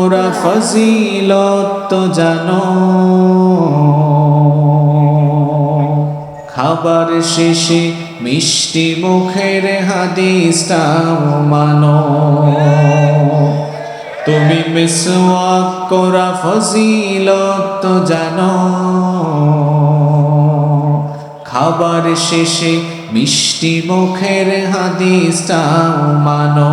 ওরা ফজিলত জানো। খাবার শেষে মিষ্টি মুখের হাদিসটাও মানো। তুমি মিসওয়াক করা ফজিলত জানো। খাবার শেষে মিষ্টি মুখের হাদিসটাও মানো।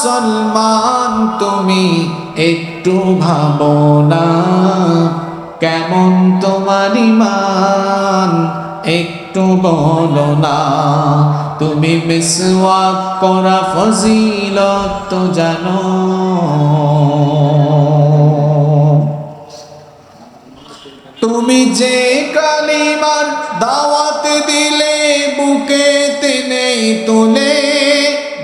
মুসলমান, তুমি একটু ভাবো না। কেমন তোমার ইমান একটু বলো না। তুমি মিসওয়াক করা ফজিলত তো জানো। তুমি যে কালিমার দাওয়াত দিলে, বুকে নেই তুলে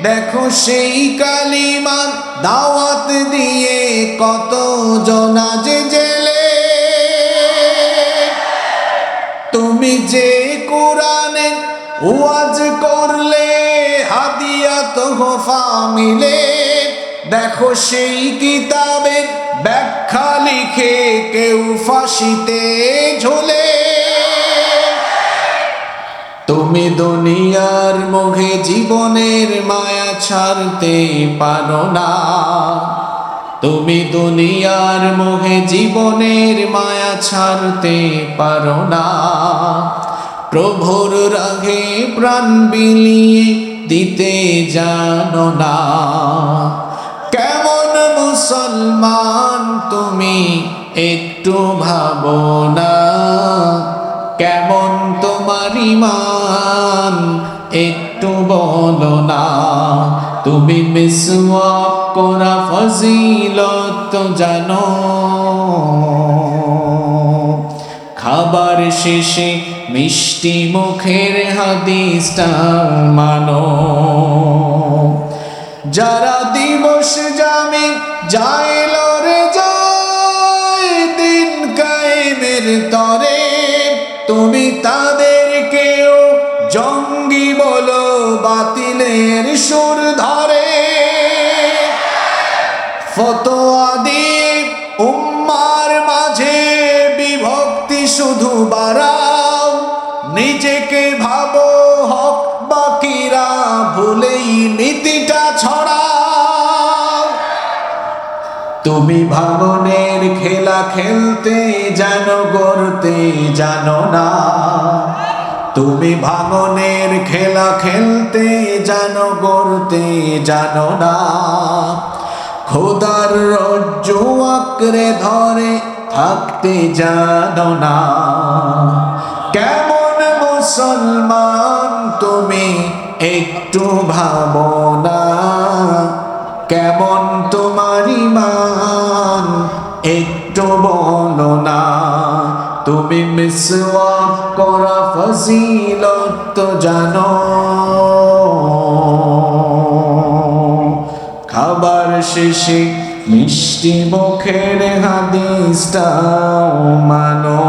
দেখো সেই কালিমার দাওয়াত দিয়ে কত জনাজে জেলে। তুমি যে কোরআনে ওয়াজ করলে, হাদিয়া তো মিলে। দেখো সেই কিতাবের ব্যাখ্যা লিখে কেউ ফাঁসিতে ঝোলে। তুমি দুনিয়ার মুখে জীবনের মায়া ছাড়তে পারো না। তুমি দুনিয়ার মুখে জীবনের মায়া ছাড়তে পারো না। প্রভুর রাগে প্রাণ বিলিয়ে দিতে জানো না। কেমন মুসলমান তুমি একটু ভাবো না। কেমন তোমার ইমান একটু বলো না। তুমি মিসওয়াক করা ফজিলত তো জানো। খাবার শেষে মিষ্টি মুখের হাদিসটা মানো। যারা দিবস জামে যায় যায়, দিন কায়েমের তরে, তুমি তাদেরকেও বাতিলের সুর ধরে। ফতোয়া দিয়ে উম্মার মাঝে বিভক্তি শুধু বাড়াও। নিজেকে ভাবো হক বাকিরা ভুলেই নীতিটা ছড়াও। তুমি ভাবনের খেলা খেলতে জানো গড়তে জানো না। তুমি ভাঙনের খেলা খেলতে জানো, গড়তে জানো না। খোদার রজ্জ আঁকড়ে ধরে থাকতে জানো না। কেমন মুসলমান তুমি একটু ভাবো না। কেমন তোমার ইমান একটু বলো না। তুমি মিসওয়াক করা ফজিলত জানো। খাবার শেষে মিষ্টি মুখের হাদিসটাও মানো।